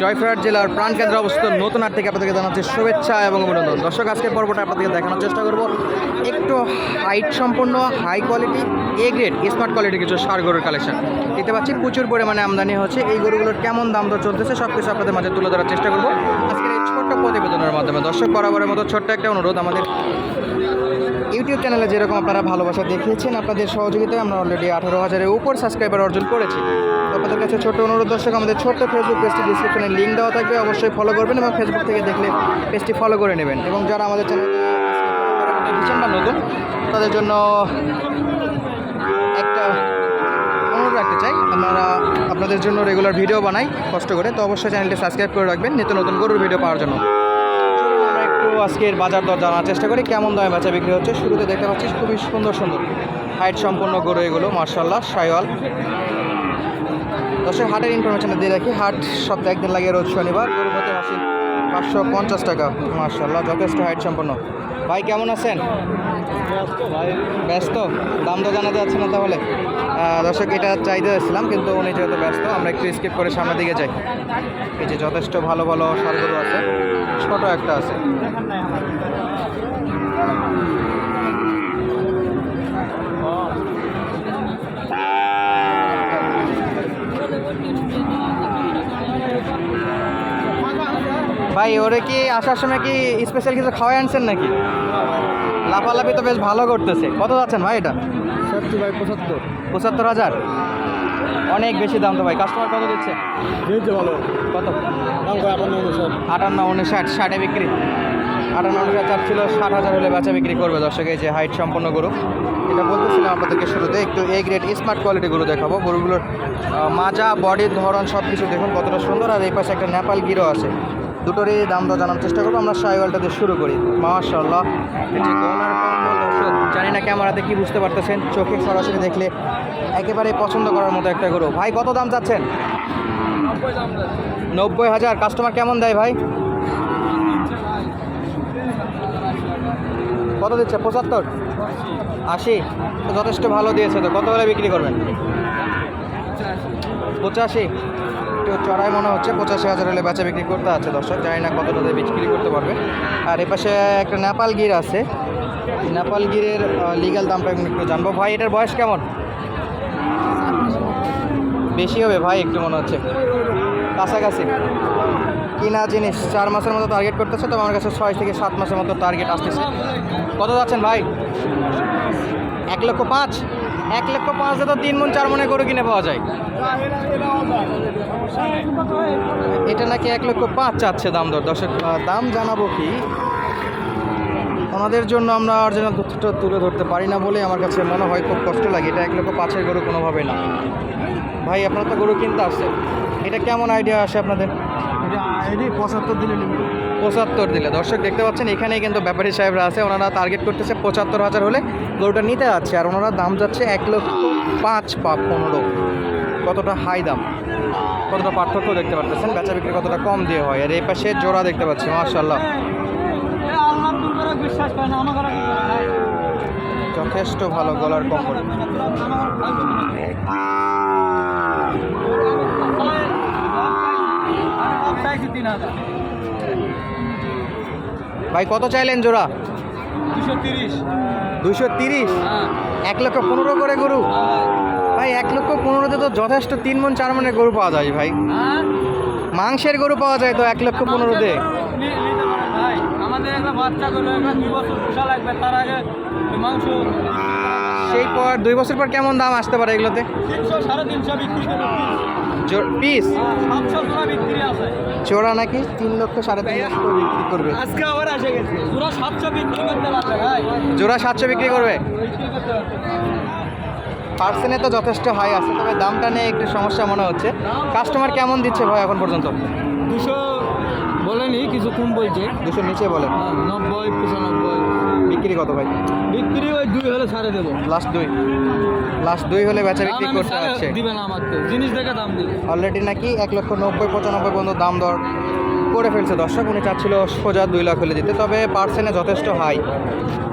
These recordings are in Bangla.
জয়পুরহাট জেলার প্রাণকেন্দ্র অবস্থিত নতুন থেকে আপনাদেরকে জানাচ্ছি শুভেচ্ছা এবং অভিনন্দন। দর্শক, আজকের পর্বটা আপনাদেরকে দেখানোর চেষ্টা করব। একটু হাইট সম্পন্ন high quality A grade smart quality কিছু সার গরুর কালেকশন দেখতে পাচ্ছি প্রচুর পরিমাণে আমদানি হচ্ছে। এই গরুগুলোর কেমন দাম দর চলতেছে সব কিছু আপনাদের মাঝে তুলে ধরার চেষ্টা করব। আজকের এই ছোট্ট প্রতিবেদনের মাধ্যমে। দর্শক, বরাবরের মতো ছোট্ট একটা অনুরোধ আমাদের ইউটিউব চ্যানেলে যেরকম আপনারা ভালোবাসা দেখিয়েছেন, আপনাদের সহযোগিতায় আমরা অলরেডি আঠারো হাজারের উপর সাবস্ক্রাইবার অর্জন করেছি। আপনাদের কাছে ছোট্ট অনুরোধ, দর্শক, আমাদের ছোট্ট ফেসবুক পেজটি ডিসক্রিপশনে লিঙ্ক দেওয়া থাকবে। অবশ্যই ফলো করবেন এবং ফেসবুক থেকে দেখলে পেজটি ফলো করে নেবেন। এবং যারা আমাদের চ্যানেল বা নতুন, তাদের জন্য একটা অনুরোধ রাখতে চাই। আপনারা আপনাদের জন্য রেগুলার ভিডিও বানাই কষ্ট করে। তো অবশ্যই চ্যানেলটি সাবস্ক্রাইব করে রাখবেন, নিত্য নতুন গরুর ভিডিও পাওয়ার জন্য। একটু আজকের বাজার দর জানার চেষ্টা করি। কেমন দামে বেচা বিক্রি হচ্ছে? শুরুতে দেখতে পাচ্ছি, খুবই সুন্দর সুন্দর। হাইট সম্পন্ন গরু এগুলো মার্শাল্লাহ সাইওয়াল। দর্শক, হাটের ইনফরমেশন দিয়ে রাখি। হাট সপ্তাহে একদিন লাগে রোজ শনিবার। গরু পাঁচশো পঞ্চাশ টাকা। মার্শাল্লাহ যথেষ্ট হাইট সম্পন্ন। ভাই, কেমন আছেন? ব্যস্ত? দাম তো জানাতে যাচ্ছে না তাহলে। দর্শক, এটা চাইতে যাচ্ছিলাম, কিন্তু উনি যেহেতু ব্যস্ত, আমরা একটু স্কিপ করে সামনের দিকে যাই। এই যে যথেষ্ট ভালো ভালো সারগরু আছে। ছোট একটা আছে। ভাই ওরে কি আসার সময় কি স্পেশাল কিছু খাওয়াই আনছেন নাকি? লাফালাফি তো বেশ ভালো করতেছে। কত যাচ্ছেন ভাই এটা? সত্যি ভাই পঁচাত্তর। পঁচাত্তর হাজার? অনেক বেশি দাম তো ভাই। কাস্টমার কত দিচ্ছে? দিয়েছে ভালো। কত? দাম আটান্ন উনষাট ষাটে বিক্রি। আটান্ন উনষাট চার ছিল ষাট হাজার হলে বেচা বিক্রি করবে দর্শক এই যে হাইট সম্পন্ন গরু। এটা বলতেছিলাম আপনাদেরকে শুরুতে একটু এ গ্রেড স্মার্ট কোয়ালিটি গরু দেখাবো। গরুগুলোর মাজা বডির ধরন সব কিছু দেখুন কতটা সুন্দর। আর এই পাশে একটা নেপাল গিরো আছে। দুটোরই দাম জানার চেষ্টা করব। আমরা সাইওয়ালটা দিয়ে শুরু করি। মাশাল্লাহ জানি না ক্যামেরাতে কি বুঝতে পারতেছেন, চোখে সরাসরি দেখলে একেবারে পছন্দ করার মতো একটা গরু। ভাই, কত দাম চাচ্ছেন? নব্বই হাজার। কাস্টমার কেমন দেয় ভাই? কত দিচ্ছে? পঁচাত্তর? আশি? যথেষ্ট ভালো দিয়েছে তো। কত বেলা বিক্রি করবেন? পঁচাশি। একটু চড়াই মনে হচ্ছে। পঁচাশি হাজার হলে বেচা বিক্রি করতে আছে দর্শক, জানি না কতটাতে বিক্রি করতে পারবে। আর এপাশে একটা নেপাল গির আছে। নেপাল গিরের লিগ্যাল দামটা একটু জানব। ভাই, এটার বয়স কেমন? বেশি হবে ভাই, একটু মনে হচ্ছে। কাছাকাছি। কিনা জিনিস চার মাসের মতো টার্গেট করতেছে তো আমার কাছে ছয় থেকে সাত মাসের মতো টার্গেট আসতেছে। কত যাচ্ছেন ভাই? এক লক্ষ পাঁচ? এক লক্ষ পাঁচে তো তিন মন চার মনে গরু কিনে পাওয়া যায়। এটা নাকি এক লক্ষ পাঁচ চাচ্ছে দাম দর। আহ, দাম জানাব কি? ওনাদের জন্য আমরা অরিজিনাল তথ্যটা তুলে ধরতে পারি না বলে আমার কাছে মনে হয় খুব কষ্ট লাগে। এটা এক লক্ষ পাঁচের গরু কোনোভাবে না। ভাই আপনারা তো গরু কিনতে আসছে এটা কেমন আইডিয়া আসে আপনাদের? পঁচাত্তর দিলে পঁচাত্তর দিলে। দর্শক, দেখতে পাচ্ছেন, এখানেই কিন্তু ব্যাপারী সাহেবরা আছে। ওনারা টার্গেট করতেছে পঁচাত্তর হাজার হলে গরুটা নিতে যাচ্ছে আর ওনারা দাম যাচ্ছে এক লক্ষ পাঁচ বা পনেরো। কতটা হাই দাম? কতটা পার্থক্য দেখতে পাচ্ছেন বেচা বিক্রি কতটা কম দিয়ে হয়? আর এই পাশে জোড়া দেখতে পাচ্ছি মার্শাল্লাহ যথেষ্ট ভালো গলার কম্বল তিন হাজার ভাই কত চাইলেন জোড়া? দুশো তিরিশ। দুশো তিরিশ? হ্যাঁ। এক লক্ষ পনেরো করে গরু? ভাই এক লক্ষ পনেরোতে তো যথেষ্ট তিন মন চার মনের গরু পাওয়া যায় ভাই। হ্যাঁ। মাংসের গরু পাওয়া যায় তো এক লক্ষ পনেরোতে? আমাদের একটা বাচ্চা করলে একটা দুই বছর পোষা লাগবে তার আগে মাংস সেই পর দুই বছর পর কেমন দাম আসতে পারে এগুলোতে? পিস? চোরা নাকি? তিন লক্ষ সাড়ে তিন লক্ষ বিক্রি করবে। আজকে আবার এসে গেছে। জোড়া সাতশো বিক্রি করতে ভাই। জোড়া সাতশো বিক্রি করবে? পার্সেনে তো যথেষ্ট হাই আছে তবে দামটা নিয়ে একটু সমস্যা মনে হচ্ছে। কাস্টমার কেমন দিচ্ছে ভাই এখন পর্যন্ত? দুশো বলেনি কিছু কম বলছে। দুশো নিচে বলে। হ্যাঁ, নব্বই পঁচানব্বই। বিক্রি কত ভাই? বিক্রি ওই দুই হলে ছাড়ে দেবো। লাস্ট দুই। লাস্ট দুই হলে বেচা বিক্রি করতে পারছে দিবে না আমাকে। জিনিস দেখে দাম দিবে। অলরেডি নাকি এক লক্ষ নব্বই পঁচানব্বই পর্যন্ত দাম দর করে ফেলছে। দর্শক উনি চাচ্ছিল সোজা দুই লাখ হলে দিতে তবে পার্সেন্টে যথেষ্ট হাই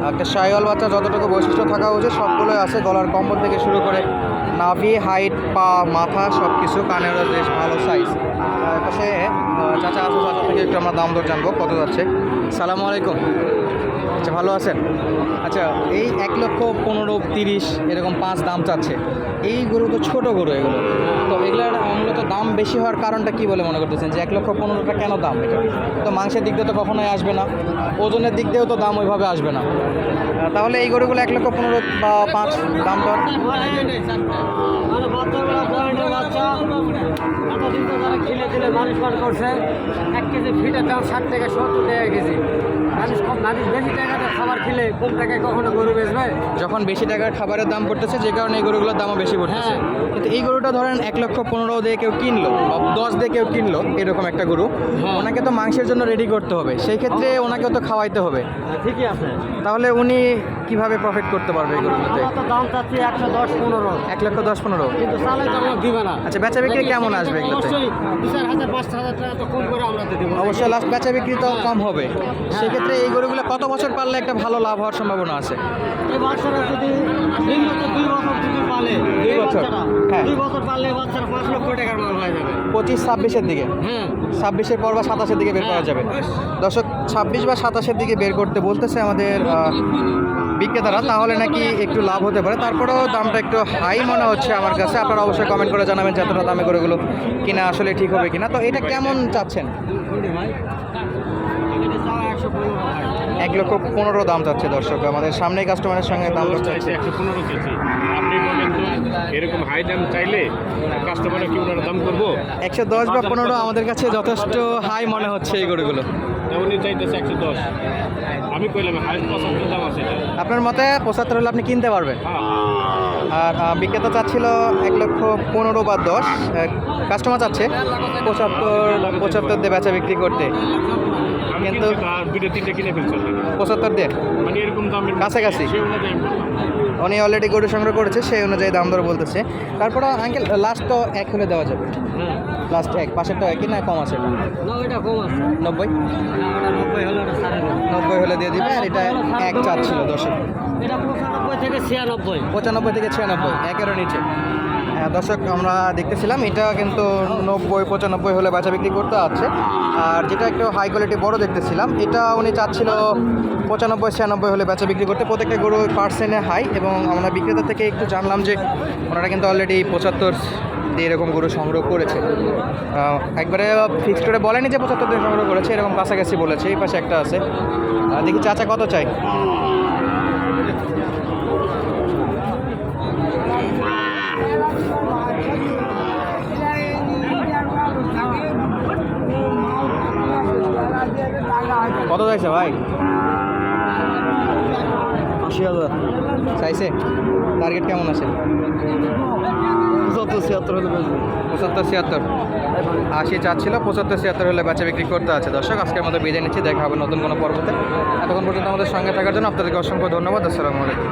একটা সাইওয়াল বাচ্চা যতটুকু বৈশিষ্ট্য থাকা উচিত সবগুলোই আছে গলার কম্বল থেকে শুরু করে নাভি হাইট পা মাথা সব কিছু কানেরও বেশ ভালো সাইজ আহ, চাচা আছে, চাচা থেকে একটু আমরা দাম দর জানব, কত যাচ্ছে? সালামু আলাইকুম। আচ্ছা ভালো আছেন? আচ্ছা এই এক লক্ষ পনেরো তিরিশ এরকম পাঁচ দাম চাচ্ছে। এই গরু তো ছোট গরু এগুলো। তো এগুলোর মূলত দাম বেশি হওয়ার কারণটা কি বলে মনে করতেছেন? যে এক লক্ষ পনেরোটা কেন দাম এটা? তো মাংসের দিক দিয়ে তো কখনোই আসবে না। ওজনের দিক দিয়েও তো দাম ওইভাবে আসবে না। তাহলে এই গরুগুলো এক লক্ষ পনেরো বা পাঁচ দাম দর? মানে মানুষ করছে। এক কেজি ফিটের দাম ষাট থেকে সত্তর টাকা কেজি। মানুষ কম মানুষ বেশি টাকাতে খাবার খেলে কম টাকায় কখনো গরু বেচবে? যখন বেশি টাকার খাবারের দাম পড়তেছে যে কারণে এই গরুগুলোর দামও বেশি পড়তেছে। হ্যাঁ। কিন্তু এই গরুটা ধরেন এক লক্ষ পনেরো দিয়ে কেউ কিনলো বা দশ দিয়ে কেউ কিনলো এরকম একটা গরু হ্যাঁ। ওনাকে তো মাংসের জন্য রেডি করতে হবে। সেই ক্ষেত্রে ওনাকেও তো খাওয়াইতে হবে। ঠিকই আছে। তাহলে উনি কীভাবে প্রফিট করতে পারবে এই গরুগুলোতে? দাম চাচ্ছি একশো দশ পনেরো। এক লক্ষ দশ পনেরো। কিন্তু দিবে না। আচ্ছা বেচা বিক্রি কেমন আসবে এগুলোতে? হাজার পাঁচ হাজার টাকা তো অবশ্যই লাস্ট বেচা বিক্রি তো কম হবে। সেক্ষেত্রে এই গরুগুলো কত বছর পারলে একটা ভালো লাভ হওয়ার সম্ভাবনা আছে? এই বাচ্চারা যদি দুই বছর যদি পালে দুই বছর? হ্যাঁ। দুই বছর পারলে বাচ্চারা পাঁচ লক্ষ টাকার মাল হয়ে যাবে। পঁচিশ ছাব্বিশের দিকে? হ্যাঁ। ছাব্বিশের পর বা সাতাশের দিকে বের করা যাবে। দর্শক ছাব্বিশ বা সাতাশের দিকে বের করতে বলতেছে আমাদের বিক্রেতারা তাহলে নাকি একটু লাভ হতে পারে। তারপরেও দামটা একটু হাই মনে হচ্ছে আমার কাছে। আপনারা অবশ্যই কমেন্ট করে জানাবেন যে এতটা দামে গরুগুলো কিনা আসলে ঠিক হবে কিনা। তো এটা কেমন চাচ্ছেন? এক লক্ষ পনেরো দাম চাচ্ছে দর্শক। আমাদের সামনে কাস্টমারের সঙ্গে দাম চাচ্ছে। একশো পনেরো কেজি আপনি বলেন তো এরকম হাই দাম চাইলে কাস্টমারের কি ওনার দাম করব? একশো দশ বা পনেরো আমাদের কাছে যথেষ্ট হাই মনে হচ্ছে এই গরুগুলো। তেমনই চাইতেছে একশো দশ। আমি কইলাম হাই পঁচাত্তর দাম আছে। আপনার মতে পঁচাত্তর হলে আপনি কিনতে পারবেন? হ্যাঁ। আর বিক্রেতা চাচ্ছিল এক লক্ষ পনেরো বা দশ কাস্টমার চাচ্ছে পঁচাত্তর পঁচাত্তর দিয়ে বেচা বিক্রি করতে। কিন্তু-। পঁচাত্তর দিয়ে? মানে এরকম দাম কাছাকাছি। উনি অলরেডি গরু সংগ্রহ করেছে সেই অনুযায়ী দাম দর বলতেছে। তারপরে আঙ্কেল লাস্ট তো এক হলে দেওয়া যাবে। হ্যাঁ। লাস্ট এক পাশেরটা একই না কম আছে নব্বই? নব্বই হলে দিয়ে দিবে আর এটা এক চাচ্ছিল দশে। এটা পঁচানব্বই থেকে ছিয়ানব্বই। একেরও নিচে। হ্যাঁ, দর্শক আমরা দেখতেছিলাম এটা কিন্তু নব্বই পঁচানব্বই হলে বেচা বিক্রি করতে আছে। আর যেটা একটু হাই কোয়ালিটি বড় দেখতেছিলাম এটা উনি চাচ্ছিল পঁচানব্বই ছিয়ানব্বই হলে বেচা বিক্রি করতে। প্রত্যেকটা গরু পার্সেন্টে হাই এবং আমরা বিক্রেতা থেকে একটু জানলাম যে ওনারা কিন্তু অলরেডি পঁচাত্তর দিয়ে এরকম গরু সংগ্রহ করেছে। একবারে ফিক্সড করে বলেনি যে পঁচাত্তর দিয়ে সংগ্রহ করেছে, এরকম কাছাকাছি বলেছে, এই পাশে একটা আছে। দেখি চাচা কত চাই কত চাইছে ভাই? আশি হাজার। চাইছে? টার্গেট কেমন আছে? পঁচাত্তর ছিয়াত্তর হলে পঁচাত্তর ছিয়াত্তর। আশি চাচ্ছিল পঁচাত্তর ছিয়াত্তর হলে বাচ্চা বিক্রি করতে আছে। দর্শক আজকে আমাদের বিদায় নিচ্ছি। দেখা হবে নতুন কোনো পর্বতে। এতক্ষণ পর্যন্ত আমাদের সঙ্গে থাকার জন্য আপনাদেরকে অসংখ্য ধন্যবাদ। আসসালামু আলাইকুম।